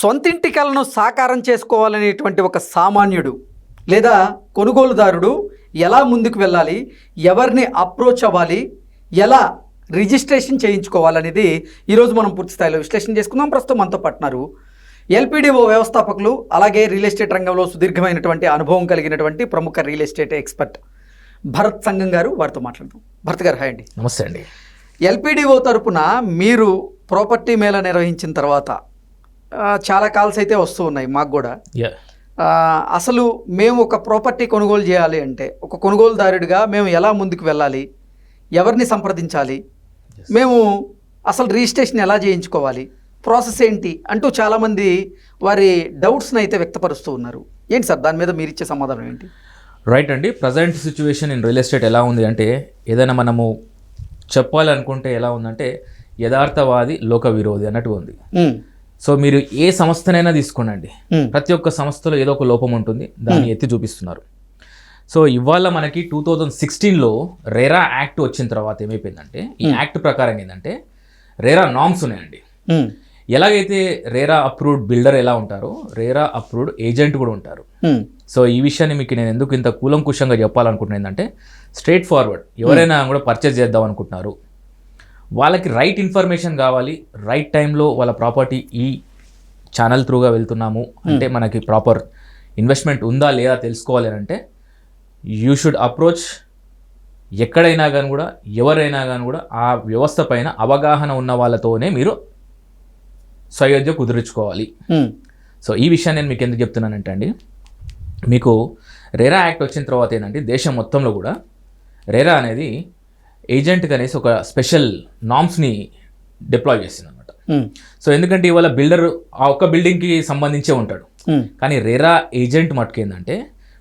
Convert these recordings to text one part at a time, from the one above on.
సొంతింటి కలను సాకారం చేసుకోవాలనేటువంటి ఒక సామాన్యుడు లేదా కొనుగోలుదారుడు ఎలా ముందుకు వెళ్ళాలి? ఎవరిని అప్రోచ్ అవ్వాలి? ఎలా రిజిస్ట్రేషన్ చేయించుకోవాలనేది ఈరోజు మనం పూర్తి స్థాయిలో విశ్లేషణ చేసుకుందాం. ప్రస్తుతం మనతో పట్టినారు ఎల్పిడిఓ వ్యవస్థాపకులు అలాగే రియల్ ఎస్టేట్ రంగంలో సుదీర్ఘమైనటువంటి అనుభవం కలిగినటువంటి ప్రముఖ real estate expert Bharat Sangam garu వారితో మాట్లాడదాం. భరత్ గారు హాయ్ అండి. నమస్తే అండి. ఎల్పిడిఓ తరపున మీరు ప్రాపర్టీ మేళ నిర్వహించిన తర్వాత చాలా కాల్స్ అయితే వస్తూ ఉన్నాయి మాకు కూడా. అసలు మేము ఒక ప్రాపర్టీ కొనుగోలు చేయాలి అంటే ఒక కొనుగోలుదారుడిగా మేము ఎలా ముందుకు వెళ్ళాలి ఎవరిని సంప్రదించాలి మేము అసలు రిజిస్ట్రేషన్ ఎలా చేయించుకోవాలి ప్రాసెస్ ఏంటి అంటూ చాలామంది వారి డౌట్స్ని అయితే వ్యక్తపరుస్తూ ఉన్నారు. ఏంటి సార్ దాని మీద మీరు ఇచ్చే సమాధానం ఏంటి? రైట్ అండి. Present situation in real estate ఎలా ఉంది అంటే ఏదైనా మనము చెప్పాలనుకుంటే ఎలా ఉందంటే యథార్థవాది లోక విరోధి అన్నట్టు ఉంది. ఉమ్, సో మీరు ఏ సంస్థనైనా తీసుకోనండి. ఉమ్, ప్రతి ఒక్క సంస్థలో ఏదో ఒక లోపం ఉంటుంది. దాన్ని ఎత్తి చూపిస్తున్నారు. సో ఇవాళ మనకి టూ థౌజండ్ సిక్స్టీన్లో రేరా యాక్ట్ వచ్చిన తర్వాత ఏమైపోయిందంటే ఈ యాక్ట్ ప్రకారం ఏంటంటే రేరా నామ్స్ ఉన్నాయండి. ఎలాగైతే రేరా అప్రూవ్డ్ బిల్డర్ ఎలా ఉంటారో రేరా అప్రూవ్డ్ ఏజెంట్ కూడా ఉంటారు. సో ఈ విషయాన్ని మీకు నేను ఎందుకు ఇంత కూలంకుషంగా చెప్పాలనుకుంటున్నాను ఏంటంటే స్ట్రేట్ ఫార్వర్డ్ ఎవరైనా కూడా పర్చేజ్ చేద్దాం అనుకుంటున్నారు. వాళ్ళకి రైట్ ఇన్ఫర్మేషన్ కావాలి రైట్ టైంలో వాళ్ళ ప్రాపర్టీ ఈ ఛానల్ త్రూగా వెళ్తున్నాము. అంటే మనకి ప్రాపర్ ఇన్వెస్ట్మెంట్ ఉందా లేదా తెలుసుకోవాలి అని అంటే యూ షుడ్ అప్రోచ్ ఎక్కడైనా కానీ కూడా ఎవరైనా కానీ కూడా ఆ వ్యవస్థ పైన అవగాహన ఉన్న వాళ్ళతోనే మీరు సయోధ్య కుదుర్చుకోవాలి. ఉమ్, సో ఈ విషయాన్ని నేను మీకు ఎందుకు చెప్తున్నానంటే అండి మీకు రేరా యాక్ట్ వచ్చిన తర్వాత ఏంటంటే దేశం మొత్తంలో కూడా రేరా అనేది ఏజెంట్కి అనేసి ఒక స్పెషల్ నామ్స్ని డిప్లాయ్ చేసింది అనమాట సో ఎందుకంటే ఇవాళ బిల్డర్ ఆ ఒక్క బిల్డింగ్కి సంబంధించే ఉంటాడు. ఉమ్, కానీ రేరా ఏజెంట్ మటుకు ఏంటంటే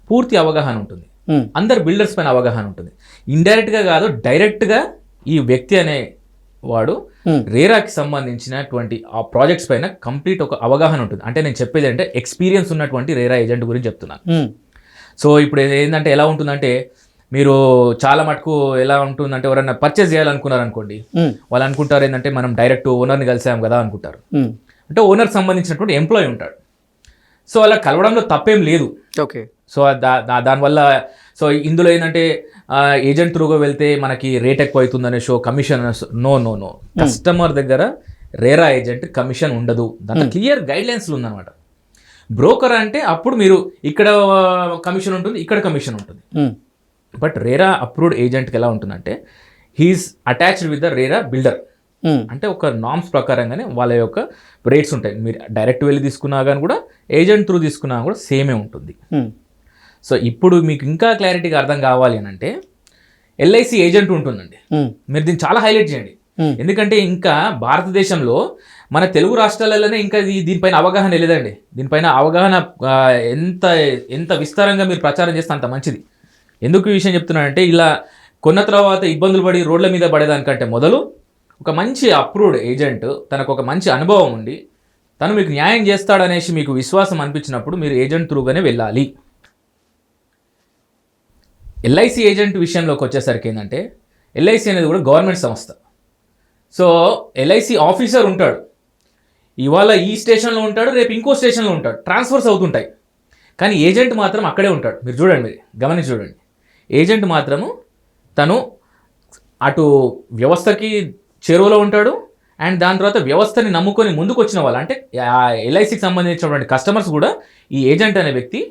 పూర్తి అవగాహన ఉంటుంది. ఉమ్, అందరు బిల్డర్స్ పైన అవగాహన ఉంటుంది. ఇండైరెక్ట్గా కాదు డైరెక్ట్గా ఈ వ్యక్తి అనే వాడు Hmm. రేరాకి సంబంధించినటువంటి ఆ ప్రాజెక్ట్స్ పైన కంప్లీట్ ఒక అవగాహన ఉంటుంది. అంటే నేను చెప్పేది అంటే ఎక్స్పీరియన్స్ ఉన్నటువంటి రేరా ఏజెంట్ గురించి చెప్తున్నాను. సో ఇప్పుడు ఏంటంటే ఎలా ఉంటుందంటే మీరు చాలా మటుకు ఎలా ఉంటుందంటే ఎవరైనా పర్చేస్ చేయాలనుకున్నారు అనుకోండి ఉమ్, వాళ్ళు అనుకుంటారు ఏంటంటే మనం డైరెక్ట్ ఓనర్ని కలిసాం కదా అనుకుంటారు. అంటే ఓనర్కి సంబంధించినటువంటి ఎంప్లాయీ ఉంటాడు. సో అలా కలవడంలో తప్పేం లేదు. ఓకే. సో దానివల్ల సో ఇందులో ఏంటంటే ఏజెంట్ త్రూగా వెళ్తే మనకి రేట్ ఎక్కువ అవుతుందనే show commission no no no customer దగ్గర రేరా ఏజెంట్ కమిషన్ ఉండదు. దాంట్లో క్లియర్ గైడ్ లైన్స్లు ఉందన్నమాట. బ్రోకర్ అంటే అప్పుడు మీరు ఇక్కడ కమిషన్ ఉంటుంది ఇక్కడ కమిషన్ ఉంటుంది. బట్ రేరా అప్రూవ్డ్ ఏజెంట్కి ఎలా ఉంటుందంటే he is attached with the RERA builder. Um, అంటే ఒక నామ్స్ ప్రకారంగానే వాళ్ళ యొక్క రేట్స్ ఉంటాయి. మీరు డైరెక్ట్ వెళ్ళి తీసుకున్నా కానీ కూడా ఏజెంట్ త్రూ తీసుకున్నా కూడా సేమే ఉంటుంది. ఉమ్, సో ఇప్పుడు మీకు ఇంకా క్లారిటీగా అర్థం కావాలి అని అంటే ఎల్ఐసి ఏజెంట్ ఉంటుందండి. ఉమ్, మీరు దీన్ని చాలా హైలైట్ చేయండి. Hmm. ఎందుకంటే ఇంకా భారతదేశంలో మన తెలుగు రాష్ట్రాలలోనే ఇంకా దీనిపైన అవగాహన లేదండి. దీనిపైన అవగాహన ఎంత ఎంత విస్తారంగా మీరు ప్రచారం చేస్తే అంత మంచిది. ఎందుకు ఈ విషయం చెప్తున్నానంటే ఇలా కొన్న తర్వాత ఇబ్బందులు పడి రోడ్ల మీద పడేదానికంటే మొదలు ఒక మంచి అప్రూవ్డ్ ఏజెంట్ తనకు ఒక మంచి అనుభవం ఉండి తను మీకు న్యాయం చేస్తాడనేసి మీకు విశ్వాసం అనిపించినప్పుడు మీరు ఏజెంట్ త్రూగానే వెళ్ళాలి. ఎల్ఐసి ఏజెంట్ విషయంలోకి వచ్చేసరికి ఏంటంటే ఎల్ఐసి అనేది కూడా గవర్నమెంట్ సంస్థ. సో ఎల్ఐసి ఆఫీసర్ ఉంటాడు. ఇవాళ ఈ స్టేషన్లో ఉంటాడు రేపు ఇంకో స్టేషన్లో ఉంటాడు. ట్రాన్స్ఫర్స్ అవుతుంటాయి. కానీ ఏజెంట్ మాత్రం అక్కడే ఉంటాడు. మీరు చూడండి మీరు గమనించి చూడండి. ఏజెంట్ మాత్రము తను అటు వ్యవస్థకి చేరువలో ఉంటాడు అండ్ దాని తర్వాత వ్యవస్థని నమ్ముకొని ముందుకు వచ్చిన వాళ్ళు. అంటే ఎల్ఐసికి సంబంధించినటువంటి కస్టమర్స్ కూడా ఈ ఏజెంట్ అనే వ్యక్తి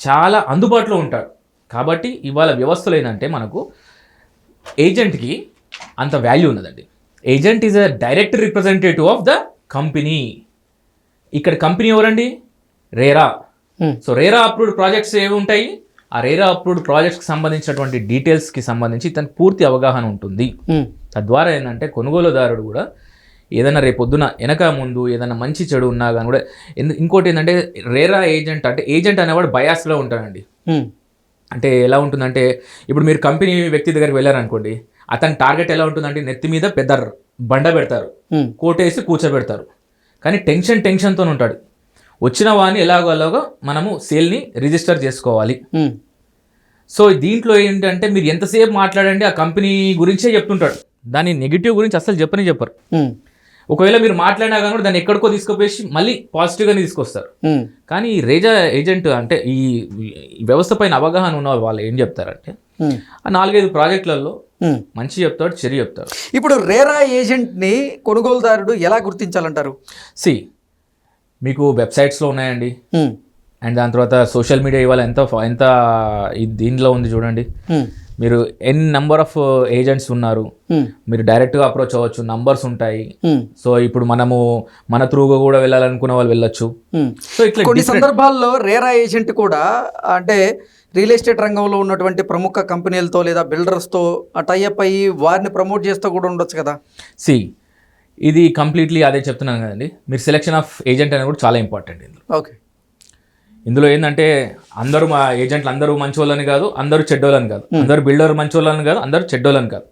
చాలా అందుబాటులో ఉంటాడు. కాబట్టి ఇవాళ వ్యవస్థలో ఏంటంటే మనకు ఏజెంట్కి అంత వాల్యూ ఉన్నదండి. Agent is a direct representative of the company. ఇక్కడ కంపెనీ ఎవరండి? RERA. So RERA approved projects ఏవి ఉంటాయి? ఆ రేరా అప్రూవ్డ్ ప్రాజెక్ట్స్కి సంబంధించినటువంటి డీటెయిల్స్కి సంబంధించి తనకు పూర్తి అవగాహన ఉంటుంది. తద్వారా ఏంటంటే కొనుగోలుదారుడు కూడా ఏదైనా రేపు పొద్దున వెనక ముందు ఏదైనా మంచి చెడు ఉన్నా కానీ కూడా ఇంకోటి ఏంటంటే రేరా ఏజెంట్ అంటే ఏజెంట్ అనేవాడు బయాస్లో ఉంటాడండి. అంటే ఎలా ఉంటుందంటే ఇప్పుడు మీరు కంపెనీ వ్యక్తి దగ్గరికి వెళ్ళారనుకోండి అతని టార్గెట్ ఎలా ఉంటుందంటే నెత్తి మీద పెద్ద బండ పెడతారు. కోటేసి కూర్చోబెడతారు. కానీ టెన్షన్ టెన్షన్తో ఉంటాడు. వచ్చిన వాడిని ఎలాగో అలాగో మనము సేల్ని రిజిస్టర్ చేసుకోవాలి. సో దీంట్లో ఏంటంటే మీరు ఎంతసేపు మాట్లాడండి ఆ కంపెనీ గురించే చెప్తుంటాడు. దాని నెగిటివ్ గురించి అసలు చెప్పని చెప్పరు. ఒకవేళ మీరు మాట్లాడినా కానీ కూడా దాన్ని ఎక్కడికో తీసుకుపోయి మళ్ళీ పాజిటివ్గానే తీసుకొస్తారు. కానీ ఈ రేజా ఏజెంట్ అంటే ఈ వ్యవస్థ పైన అవగాహన ఉన్న వాళ్ళు ఏం చెప్తారంటే ఆ నాలుగైదు ప్రాజెక్టులలో. మంచి చెప్తాడు చెడు చెప్తాడు. ఇప్పుడు రేరా ఏజెంట్ని కొనుగోలుదారుడు ఎలా గుర్తించాలంటారు? సి మీకు వెబ్సైట్స్లో ఉన్నాయండి. అండ్ దాని తర్వాత సోషల్ మీడియా ఇవాళ ఎంత ఎంత దీనిలో ఉంది చూడండి. మీరు ఎన్ నెంబర్ ఆఫ్ ఏజెంట్స్ ఉన్నారు. మీరు డైరెక్ట్గా అప్రోచ్ అవ్వచ్చు నంబర్స్ ఉంటాయి. సో ఇప్పుడు మనము మన త్రూగా కూడా వెళ్ళాలనుకున్న వాళ్ళు వెళ్ళొచ్చు. సో ఇట్లా కొన్ని సందర్భాల్లో రేరా ఏజెంట్ కూడా అంటే రియల్ ఎస్టేట్ రంగంలో ఉన్నటువంటి ప్రముఖ కంపెనీలతో లేదా బిల్డర్స్తో టైఅప్ అయ్యి వారిని ప్రమోట్ చేస్తూ కూడా ఉండొచ్చు కదా? సి ఇది కంప్లీట్లీ అదే చెప్తున్నాను కదండి. మీరు సెలెక్షన్ ఆఫ్ ఏజెంట్ అనేది కూడా చాలా ఇంపార్టెంట్ ఇందులో. ఓకే. ఇందులో ఏంటంటే అందరూ మా ఏజెంట్లు అందరూ మంచోళ్ళని కాదు అందరూ చెడ్డోళ్ళని కాదు. అందరూ బిల్డర్ మంచోళ్ళని కాదు అందరూ చెడ్డోళ్ళని కాదు.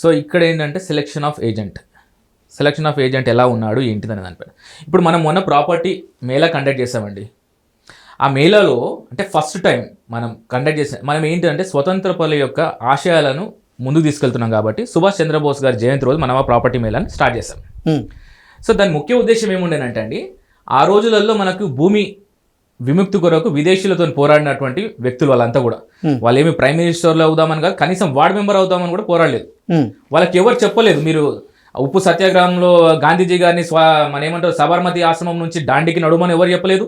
సో ఇక్కడ ఏంటంటే selection of agent selection of agent ఎలా ఉన్నాడు ఏంటిదని దానిపైన ఇప్పుడు మనం మొన్న ప్రాపర్టీ మేళా కండక్ట్ చేసామండి. ఆ మేళాలో అంటే ఫస్ట్ టైం మనం కండక్ట్ చేసాం మనం ఏంటంటే స్వతంత్ర పనుల యొక్క ఆశయాలను ముందుకు తీసుకెళ్తున్నాం కాబట్టి సుభాష్ చంద్రబోస్ గారి జయంతి రోజు మనం ఆ ప్రాపర్టీ మేళాని స్టార్ట్ చేసాం. సో దాని ముఖ్య ఉద్దేశం ఏముండేనంటే అండి ఆ రోజులలో మనకు భూమి విముక్తి కొరకు విదేశీయులతో పోరాడినటువంటి వ్యక్తులు వాళ్ళంతా కూడా. వాళ్ళు ఏమి ప్రైమ్ మినిస్టర్లో అవుదామని కాదు కనీసం వార్డ్ మెంబర్ అవుదామని కూడా పోరాడలేదు. వాళ్ళకి ఎవరు చెప్పలేదు మీరు ఉప్పు సత్యాగ్రహంలో గాంధీజీ గారిని స్వ మన ఏమంటారు సబర్మతి ఆశ్రమం నుంచి దాండికి నడుమని ఎవరు చెప్పలేదు?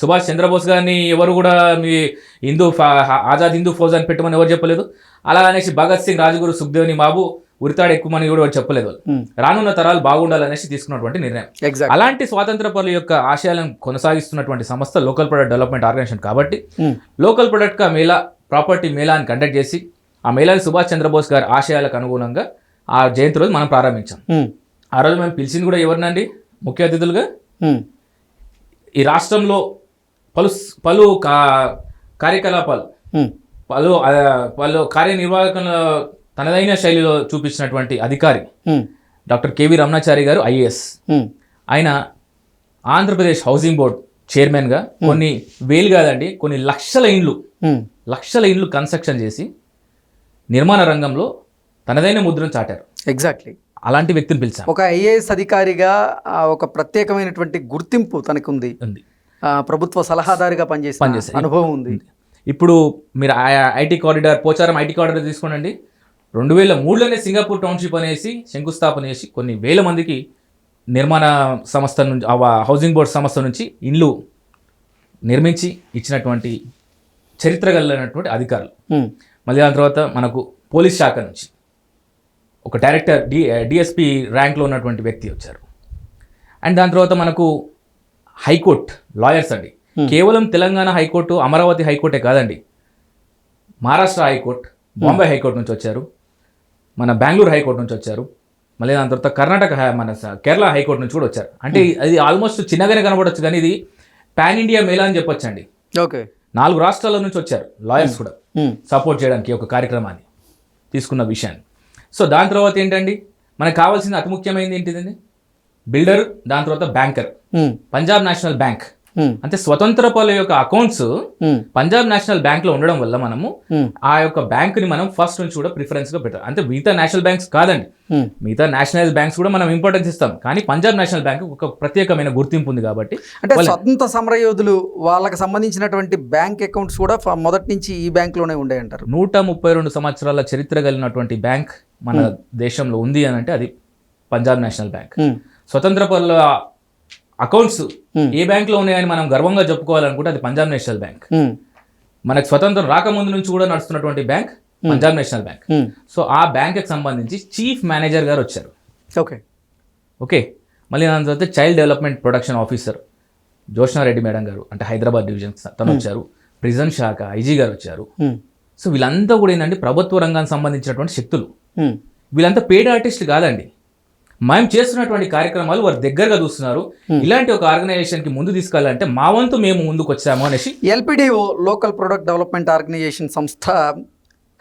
సుభాష్ చంద్రబోస్ గారిని ఎవరు కూడా మీ హిందూ ఆజాద్ హిందూ ఫౌజ్ అని పెట్టమని ఎవరు చెప్పలేదు? అలా అనేసి భగత్ సింగ్ రాజగురు సుఖ్దేవ్ని బాబు ఉరితాడు ఎక్కువమని కూడా చెప్పలేదు. రానున్న తరాలు బాగుండాలనేసి తీసుకున్నటువంటి నిర్ణయం. ఎగ్జాక్ట్ అలాంటి స్వాతంత్ర పనుల యొక్క ఆశయాలను కొనసాగిస్తున్నటువంటి సంస్థ లోకల్ ప్రొడక్ట్ డెవలప్మెంట్ ఆర్గనైజేషన్ కాబట్టి లోకల్ ప్రొడక్ట్ కా మేళా ప్రాపర్టీ మేళాని కండక్ట్ చేసి ఆ మేళాని సుభాష్ చంద్రబోస్ గారి ఆశయాలకు అనుగుణంగా ఆ జయంతి రోజు మనం ప్రారంభించాం. ఆ రోజు మేము పిలిచింది కూడా ఎవరినండి? ముఖ్య అతిథులుగా? ఈ రాష్ట్రంలో పలు పలు కా కార్యకలాపాలు పలు పలు కార్యనిర్వాహకుల తనదైన శైలిలో చూపించినటువంటి అధికారి డాక్టర్ కేవీ రమణాచారి గారు ఐఏఎస్. ఆయన ఆంధ్రప్రదేశ్ హౌసింగ్ బోర్డ్ చైర్మన్గా కొన్ని వేలు కాదండి కొన్ని లక్షల ఇండ్లు లక్షల ఇండ్లు కన్స్ట్రక్షన్ చేసి నిర్మాణ రంగంలో తనదైన ముద్రను చాటారు. ఎగ్జాక్ట్లీ అలాంటి వ్యక్తిని పిలిచాం. ఒక ఐఏఎస్ అధికారిగా ఒక ప్రత్యేకమైనటువంటి గుర్తింపు తనకుంది. ఉంది. ప్రభుత్వ సలహాదారుగా పనిచేసిన పనిచేశారు. అనుభవం ఉంది. ఇప్పుడు మీరు IT corridor Pocharam IT corridor తీసుకోండి. రెండు వేల మూడులోనే సింగపూర్ టౌన్షిప్ అనేసి శంకుస్థాపన చేసి కొన్ని వేల మందికి నిర్మాణ సంస్థ నుంచి ఆ హౌసింగ్ బోర్డ్ సంస్థ నుంచి ఇండ్లు నిర్మించి ఇచ్చినటువంటి చరిత్ర కలిగినటువంటి అధికారులు. మళ్ళీ దాని తర్వాత మనకు పోలీస్ శాఖ నుంచి ఒక డైరెక్టర్ డి డిఎస్పి ర్యాంక్లో ఉన్నటువంటి వ్యక్తి వచ్చారు. అండ్ దాని తర్వాత మనకు హైకోర్టు లాయర్స్ అండి. కేవలం తెలంగాణ హైకోర్టు అమరావతి హైకోర్టే కాదండి. మహారాష్ట్ర హైకోర్టు బాంబే హైకోర్టు నుంచి వచ్చారు. మన బెంగళూరు హైకోర్టు నుంచి వచ్చారు. మళ్ళీ దాని తర్వాత కర్ణాటక మన కేరళ హైకోర్టు నుంచి కూడా వచ్చారు. అంటే అది ఆల్మోస్ట్ చిన్నగానే కనబడవచ్చు కానీ ఇది పాన్ ఇండియా మేళా అని చెప్పొచ్చండి. ఓకే. నాలుగు రాష్ట్రాల నుంచి వచ్చారు లాయర్స్ కూడా. ఉమ్, సపోర్ట్ చేయడానికి ఒక కార్యక్రమాన్ని తీసుకున్న విషయాన్ని. సో దాని తర్వాత ఏంటండి? మనకు కావాల్సింది అతి ముఖ్యమైనది ఏంటిదండి? బిల్డర్ దాని తర్వాత బ్యాంకర్. Punjab national bank. అంటే స్వతంత్ర పనుల యొక్క అకౌంట్స్ ఉమ్, పంజాబ్ నేషనల్ బ్యాంక్లో ఉండడం వల్ల మనము ఉమ్, ఆ యొక్క బ్యాంకుని మనం ఫస్ట్ నుంచి కూడా ప్రిఫరెన్స్గా పెట్టాలి. అంటే మిగతా నేషనల్ బ్యాంక్స్ కాదండి. మిగతా నేషనలైజ్ బ్యాంక్స్ కూడా మనం ఇంపార్టెన్స్ ఇస్తాం. కానీ పంజాబ్ నేషనల్ బ్యాంక్ ఒక ప్రత్యేకమైన గుర్తింపు ఉంది కాబట్టి అంటే స్వతంత్ర సమరయోధులు వాళ్ళకి సంబంధించినటువంటి బ్యాంక్ అకౌంట్స్ కూడా మొదటి నుంచి ఈ బ్యాంక్లోనే ఉండే అంటారు నూట ముప్పై రెండు సంవత్సరాల చరిత్ర కలిగినటువంటి బ్యాంక్ మన దేశంలో ఉంది అని అంటే అది పంజాబ్ నేషనల్ బ్యాంక్. స్వతంత్ర పనుల అకౌంట్స్ Hmm. ఏ బ్యాంక్లో ఉన్నాయని మనం గర్వంగా చెప్పుకోవాలనుకుంటే అది పంజాబ్ నేషనల్ బ్యాంక్ మనకు స్వతంత్రం రాకముందు నుంచి కూడా నడుస్తున్నటువంటి bank Punjab National Bank so ఆ బ్యాంక్కి సంబంధించి చీఫ్ మేనేజర్ గారు వచ్చారు. ఓకే ఓకే మళ్ళీ దాని తర్వాత child development production officer Joshnareddy madam garu అంటే హైదరాబాద్ డివిజన్ తను వచ్చారు. ప్రిజన్ శాఖ ఐజీ గారు వచ్చారు. సో వీళ్ళంతా కూడా ఏంటంటే ప్రభుత్వ రంగానికి సంబంధించినటువంటి శక్తులు. వీళ్ళంతా పేడ్ ఆర్టిస్ట్ కాదండి. మేము చేస్తున్నటువంటి కార్యక్రమాలు వారు దగ్గరగా చూస్తున్నారు. ఇలాంటి ఒక ఆర్గనైజేషన్కి ముందు తీసుకెళ్ళాలంటే మా వంతు మేము ముందుకు వచ్చాము అనేసి LPDO local product development organization సంస్థ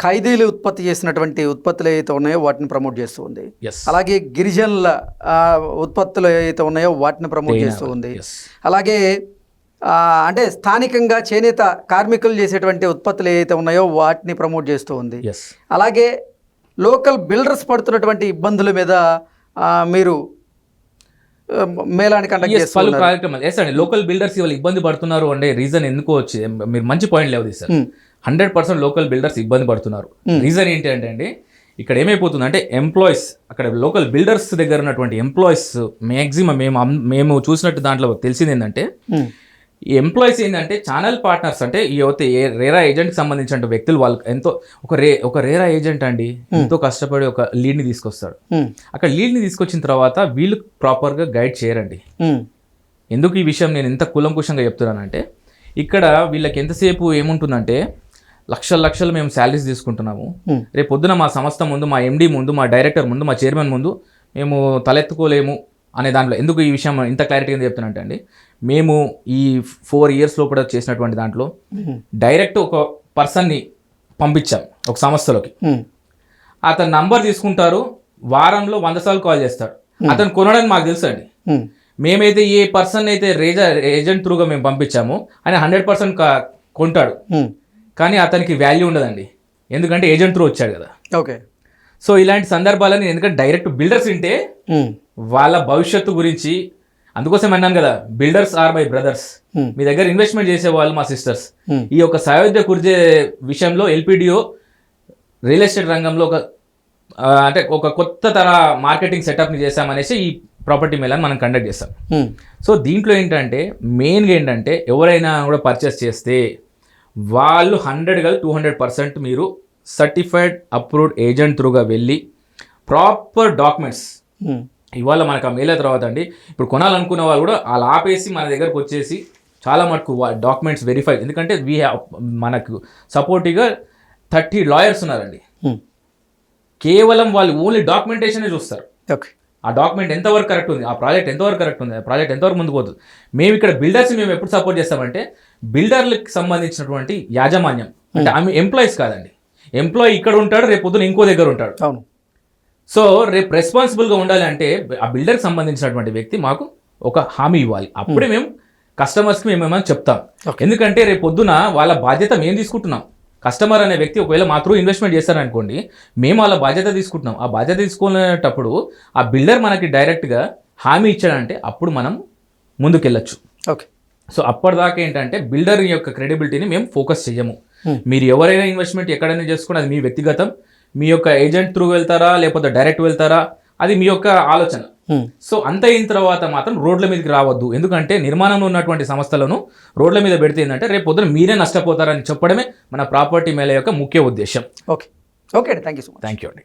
ఖైదీలు ఉత్పత్తి చేసినటువంటి ఉత్పత్తులు ఏవైతే ఉన్నాయో వాటిని ప్రమోట్ చేస్తూ ఉంది. అలాగే గిరిజనుల ఉత్పత్తులు ఏవైతే ఉన్నాయో వాటిని ప్రమోట్ చేస్తూ ఉంది. అలాగే అంటే స్థానికంగా చేనేత కార్మికులు చేసేటువంటి ఉత్పత్తులు ఏవైతే ఉన్నాయో వాటిని ప్రమోట్ చేస్తూ ఉంది. అలాగే లోకల్ బిల్డర్స్ పడుతున్నటువంటి ఇబ్బందుల మీద మీరు మేళాన్ని కండక్ట్ పలు కార్యక్రమాలు. ఎస్ అండి. లోకల్ బిల్డర్స్ ఇవాళ ఇబ్బంది పడుతున్నారు అంటే రీజన్ ఎందుకు వచ్చి మీరు మంచి పాయింట్ లేవు sir Hmm. Hundred percent local builders ఇబ్బంది పడుతున్నారు. రీజన్ ఏంటి అంటే అండి ఇక్కడ ఏమైపోతుంది అంటే ఎంప్లాయీస్ అక్కడ లోకల్ బిల్డర్స్ దగ్గర ఉన్నటువంటి ఎంప్లాయీస్ మ్యాక్సిమం మేము మేము చూసినట్టు దాంట్లో తెలిసింది ఏంటంటే ఈ ఎంప్లాయీస్ ఏంటంటే ఛానల్ పార్ట్నర్స్ అంటే ఈ అయితే ఏ రేరా ఏజెంట్కి సంబంధించిన వ్యక్తులు వాళ్ళు ఎంతో ఒక రే ఒక రేరా ఏజెంట్ అండి. ఎంతో కష్టపడి ఒక లీడ్ని తీసుకొస్తాడు. ఉమ్, అక్కడ లీడ్ని తీసుకొచ్చిన తర్వాత వీళ్ళు ప్రాపర్గా గైడ్ చేయరండి. ఉమ్, ఎందుకు ఈ విషయం నేను ఇంత కులంకుశంగా చెప్తున్నానంటే ఇక్కడ వీళ్ళకి ఎంతసేపు ఏముంటుందంటే లక్షల లక్షలు మేము శాలరీస్ తీసుకుంటున్నాము. Hmm. రేపు పొద్దున మా సంస్థ ముందు మా ఎండి ముందు మా డైరెక్టర్ ముందు మా చైర్మన్ ముందు మేము తలెత్తుకోలేము. అనే దాంట్లో ఎందుకు ఈ విషయం ఇంత క్లారిటీగా చెప్తున్నట్టు అండి మేము ఈ ఫోర్ ఇయర్స్ లోపల చేసినటువంటి దాంట్లో డైరెక్ట్ ఒక పర్సన్ని పంపించాం ఒక సంస్థలోకి. అతను నంబర్ తీసుకుంటారు వారంలో వంద సార్లు కాల్ చేస్తాడు అతను కొనడానికి మాకు తెలుసు అండి. మేమైతే ఏ పర్సన్ అయితే రేజ ఏజెంట్ త్రూగా మేము పంపించామో ఆయన హండ్రెడ్ పర్సెంట్ కొంటాడు. కానీ అతనికి వాల్యూ ఉండదండి. ఎందుకంటే ఏజెంట్ త్రూ వచ్చాడు కదా. ఓకే. సో ఇలాంటి సందర్భాలని ఎందుకంటే డైరెక్ట్ బిల్డర్స్ ఉంటే వాళ్ళ భవిష్యత్తు గురించి అందుకోసం అన్నాను కదా builders are my brothers Hmm. మీ దగ్గర ఇన్వెస్ట్మెంట్ చేసే వాళ్ళు మా సిస్టర్స్ Hmm. ఈ యొక్క సయోధ్య కుర్జే విషయంలో ఎల్పిడిఓ రియల్ ఎస్టేట్ రంగంలో ఒక అంటే ఒక కొత్త తర మార్కెటింగ్ సెటప్ని చేశామనేసి ఈ ప్రాపర్టీ మేళాన్ని మనం కండక్ట్ చేస్తాం ఉమ్, సో దీంట్లో ఏంటంటే మెయిన్గా ఏంటంటే ఎవరైనా కూడా పర్చేస్ చేస్తే వాళ్ళు హండ్రెడ్ కాదు టూ హండ్రెడ్ పర్సెంట్ మీరు సర్టిఫైడ్ అప్రూవ్డ్ ఏజెంట్ త్రూగా వెళ్ళి ప్రాపర్ డాక్యుమెంట్స్ ఇవాళ మనకు ఆ మెయిల్ తర్వాత అండి. ఇప్పుడు కొనాలనుకున్న వాళ్ళు కూడా అలా ఆపేసి మన దగ్గరకు వచ్చేసి చాలా మటుకు డాక్యుమెంట్స్ వెరిఫై ఎందుకంటే వీ మనకు సపోర్టివ్గా థర్టీ లాయర్స్ ఉన్నారండి. ఉమ్, కేవలం వాళ్ళు ఓన్లీ డాక్యుమెంటేషనే చూస్తారు. ఓకే ఆ డాక్యుమెంట్ ఎంతవరకు కరెక్ట్ ఉంది ఆ ప్రాజెక్ట్ ఎంతవరకు కరెక్ట్ ఉంది ఆ ప్రాజెక్ట్ ఎంతవరకు ముందుకు పోతుంది. మేము ఇక్కడ బిల్డర్స్ మేము ఎప్పుడు సపోర్ట్ చేస్తామంటే బిల్డర్లకు సంబంధించినటువంటి యాజమాన్యం అంటే ఆమె ఎంప్లాయీస్ కాదండి. ఎంప్లాయీ ఇక్కడ ఉంటాడు రేపు పొద్దున ఇంకో దగ్గర ఉంటాడు. అవును. సో రేపు రెస్పాన్సిబుల్గా ఉండాలి అంటే ఆ బిల్డర్కి సంబంధించినటువంటి వ్యక్తి మాకు ఒక హామీ ఇవ్వాలి. అప్పుడే మేము కస్టమర్స్కి మేము ఏమైనా చెప్తాం. ఎందుకంటే రేపు పొద్దున వాళ్ళ బాధ్యత మేము తీసుకుంటున్నాం. కస్టమర్ అనే వ్యక్తి ఒకవేళ మా త్రూ ఇన్వెస్ట్మెంట్ చేస్తారనుకోండి మేము వాళ్ళ బాధ్యత తీసుకుంటున్నాం. ఆ బాధ్యత తీసుకునేటప్పుడు ఆ బిల్డర్ మనకి డైరెక్ట్గా హామీ ఇచ్చాడంటే అప్పుడు మనం ముందుకెళ్ళచ్చు. ఓకే సో అప్పటిదాకా ఏంటంటే బిల్డర్ యొక్క క్రెడిబిలిటీని మేము ఫోకస్ చేయము. Hmm. మీరు ఎవరైనా ఇన్వెస్ట్మెంట్ ఎక్కడైనా చేసుకుని అది మీ వ్యక్తిగతం మీ యొక్క ఏజెంట్ త్రూ వెళ్తారా? లేకపోతే డైరెక్ట్ వెళ్తారా? అది మీ యొక్క ఆలోచన. ఉమ్, సో అంత అయిన తర్వాత మాత్రం రోడ్ల మీదకి రావద్దు. ఎందుకంటే నిర్మాణంలో ఉన్నటువంటి సంస్థలను రోడ్ల మీద పెడితే ఏంటంటే రేపు పొద్దున మీరే నష్టపోతారని చెప్పడమే మన ప్రాపర్టీ మేళ యొక్క ముఖ్య ఉద్దేశం ఓకే ఓకే అండి thank you so much thank you అండి.